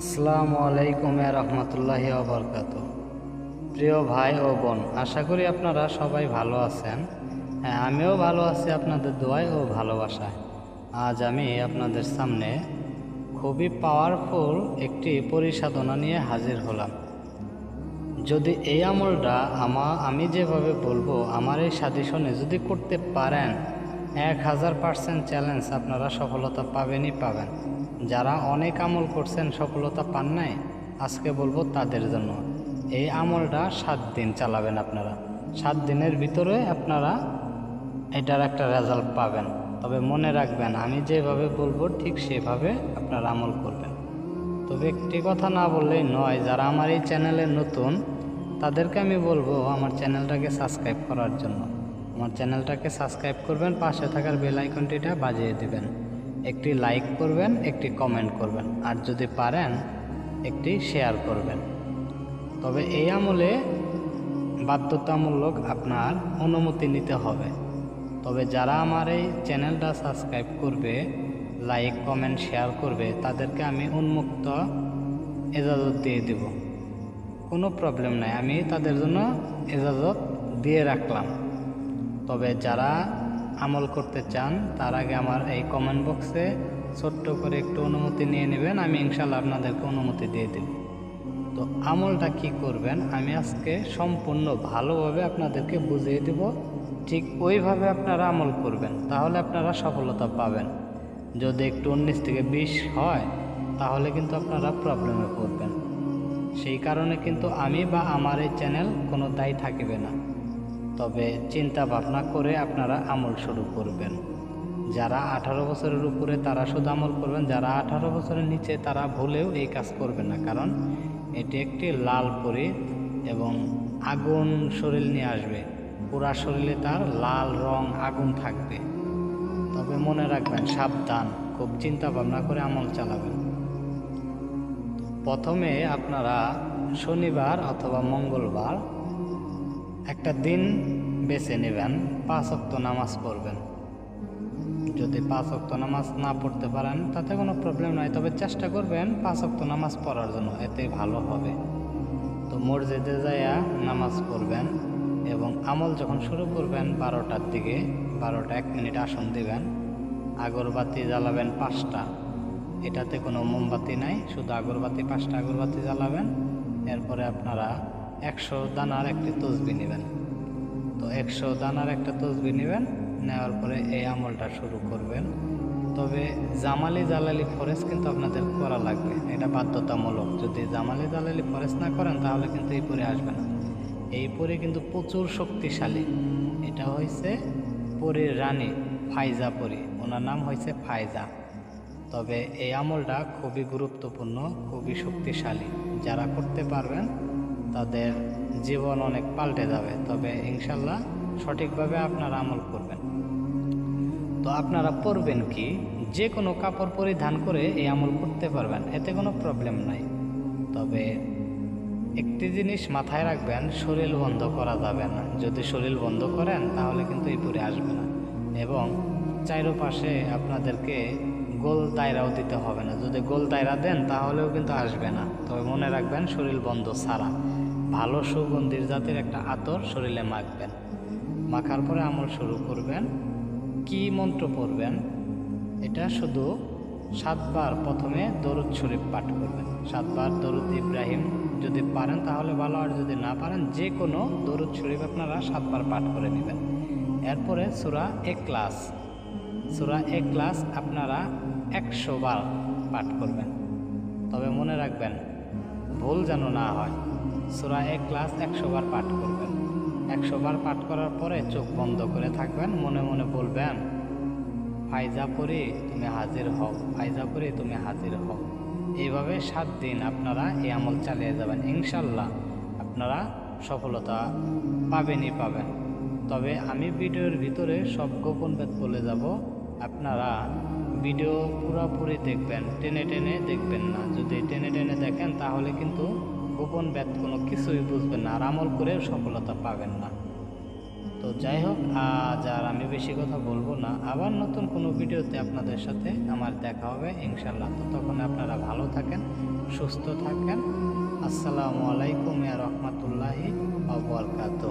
আসসালামু আলাইকুম রহমতুল্লাহি বরকাত। প্রিয় ভাই ও বোন, আশা করি আপনারা সবাই ভালো আছেন। হ্যাঁ আমিও ভালো আছি আপনাদের দোয়ায় ও ভালোবাসায়। আজ আমি আপনাদের সামনে খুবই পাওয়ারফুল একটি পরিসাধনা নিয়ে হাজির হলাম। যদি এই আমলটা আমা, আমি যেভাবে বলব, আমার এই সাজেশনে যদি করতে পারেন এক হাজার পার্সেন্ট চ্যালেঞ্জ আপনারা সফলতা পাবেনই পাবেন। যারা অনেক আমল করছেন, সফলতা পান নাই, আজকে বলব তাদের জন্য। এই আমলটা সাত দিন চালাবেন আপনারা। সাত দিনের ভিতরে আপনারা এটার একটা রেজাল্ট পাবেন। তবে মনে রাখবেন, আমি যেভাবে বলব ঠিক সেভাবে আপনারা আমল করবেন। তবে একটি কথা না বললেই নয়, যারা আমার এই চ্যানেলে নতুন, তাদেরকে আমি বলব আমার চ্যানেলটাকে সাবস্ক্রাইব করার জন্য। আমার চ্যানেলটাকে সাবস্ক্রাইব করবেন, পাশে থাকার বেল আইকনটিটা বাজিয়ে দিবেন। একটি লাইক করবেন, একটি কমেন্ট করবেন, আর যদি পারেন, একটি শেয়ার করবেন। তবে এই আমলে বাধ্যতামূলক আপনার অনুমতি নিতে হবে। তবে যারা আমার এই চ্যানেলটা সাবস্ক্রাইব করবে, লাইক, কমেন্ট, শেয়ার করবে, তাদেরকে আমি উন্মুক্ত এজাজত দিয়ে দেব। কোনো প্রবলেম নাই, আমি তাদের জন্য এজাজত দিয়ে রাখলাম। তবে যারা আমল করতে চান, তার আগে আমার এই কমেন্ট বক্সে ছোট্ট করে একটু অনুমতি নিয়ে নেবেন, আমি ইনশাল্লাহ আপনাদেরকে অনুমতি দিয়ে দেব। তো আমলটা কি করবেন, আমি আজকে সম্পূর্ণ ভালোভাবে আপনাদেরকে বুঝিয়ে দেব, ঠিক ওইভাবে আপনারা আমল করবেন, তাহলে আপনারা সফলতা পাবেন। যদি একটু উনিশ থেকে বিশ হয়, তাহলে কিন্তু আপনারা প্রবলেমে পড়বেন। সেই কারণে কিন্তু আমি বা আমার এই চ্যানেল কোনো দায়ী থাকবে না। তবে চিন্তা ভাবনা করে আপনারা আমল শুরু করবেন। যারা আঠারো বছরের উপরে তারা শুধু আমল করবেন, যারা আঠারো বছরের নিচে তারা ভুলেও এই কাজ করবেন না, কারণ এটি একটি লাল পরি এবং আগুন শরীর নিয়ে আসবে। পুরা শরীরে তার লাল রং আগুন থাকবে। তবে মনে রাখবেন, সাবধান, খুব চিন্তা ভাবনা করে আমল চালাবেন। প্রথমে আপনারা শনিবার অথবা মঙ্গলবার একটা দিন বেছে নেবেন, পাঁচ অক্ত নামাজ পড়বেন। যদি পাঁচ অক্ত নামাজ না পড়তে পারেন, তাতে কোনো প্রবলেম নাই। তবে চেষ্টা করবেন পাঁচ অক্ত নামাজ পড়ার জন্য, এতে ভালো হবে। তো মসজিদে যাইয়া নামাজ পড়বেন এবং আমল যখন শুরু করবেন, বারোটার দিকে, বারোটা এক মিনিট আসন দিবেন, আগরবাতি জ্বালাবেন পাঁচটা। এটাতে কোনো মোমবাতি নাই, শুধু আগরবাতি, পাঁচটা আগরবাতি জ্বালাবেন। এরপরে আপনারা একশো দানার একটি তসবি নেবেন। তো একশো দানার একটা তসবি নেবেন, নেওয়ার পরে এই আমলটা শুরু করবেন। তবে জামালি জালালি ফরেজ কিন্তু আপনাদের করা লাগবে, এটা বাধ্যতামূলক। যদি জামালি জালালি ফরেজ না করেন, তাহলে কিন্তু এই পরে আসবে না। এই পরে কিন্তু প্রচুর শক্তিশালী। এটা হয়েছে পরীর রানী ফাইজা পরি। ওনার নাম হয়েছে ফাইজা। তবে এই আমলটা খুবই গুরুত্বপূর্ণ, খুবই শক্তিশালী। যারা করতে পারবেন তাদের জীবন অনেক পাল্টে যাবে। তবে ইনশাল্লাহ সঠিকভাবে আপনারা আমল করবেন। তো আপনারা পরবেন কি? যে কোনো কাপড় পরিধান করে এই আমল করতে পারবেন, এতে কোনো প্রবলেম নাই। তবে একটি জিনিস মাথায় রাখবেন, শরীর বন্ধ করা যাবে না। যদি শরীর বন্ধ করেন, তাহলে কিন্তু এই পরে আসবে না। এবং চারোপাশে আপনাদেরকে গোল দায়রাও দিতে হবে না। যদি গোল দায়রা দেন, তাহলেও কিন্তু আসবে না। তবে মনে রাখবেন, শরীর বন্ধ ছাড়া। ভালো সুগন্ধির জাতের একটা আতর শরীরে মাখবেন। মাখার পরে আমল শুরু করবেন। কি মন্ত্র পড়বেন? এটা শুধু সাতবার প্রথমে দরুদ শরীফ পাঠ করবেন। সাতবার দরুদ ইব্রাহিম যদি পারেন তাহলে ভালো, আর যদি না পারেন যে কোনো দরুদ শরীফ আপনারা সাতবার পাঠ করে নেবেন। এরপরে সুরা এক ক্লাস সুরা এক ক্লাস আপনারা একশো বার পাঠ করবেন। তবে মনে রাখবেন, ভুল যেন না হয়। সুরা এক ক্লাস একশো বার পাঠ করবেন। একশো বার পাঠ করার পরে চোখ বন্ধ করে থাকবেন, মনে মনে বলবেন, ফাইজা পরে, তুমি হাজির হও, ফাইজা পরে, তুমি হাজির হও। এইভাবে সাত দিন আপনারা এই আমল চালিয়ে যাবেন। ইনশাল্লাহ আপনারা সফলতা পাবেনই পাবেন। তবে আমি ভিডিওর ভিতরে সব গোপন ভেদ বলে যাব। আপনারা ভিডিও পুরোপুরি দেখবেন, টেনে টেনে দেখবেন না। যদি টেনে টেনে দেখেন তাহলে কিন্তু গোপন ব্যাত কোনো কিছুই বুঝবেন না, আর আমল করেও সফলতা পাবেন না। তো যাই হোক, আজ আর আমি বেশি কথা বলব না। আবার নতুন কোনো ভিডিওতে আপনাদের সাথে আমার দেখা হবে ইনশাল্লাহ তো তখন আপনারা ভালো থাকেন, সুস্থ থাকেন। আসসালামু আলাইকুম রহমতুল্লাহি আবরকাত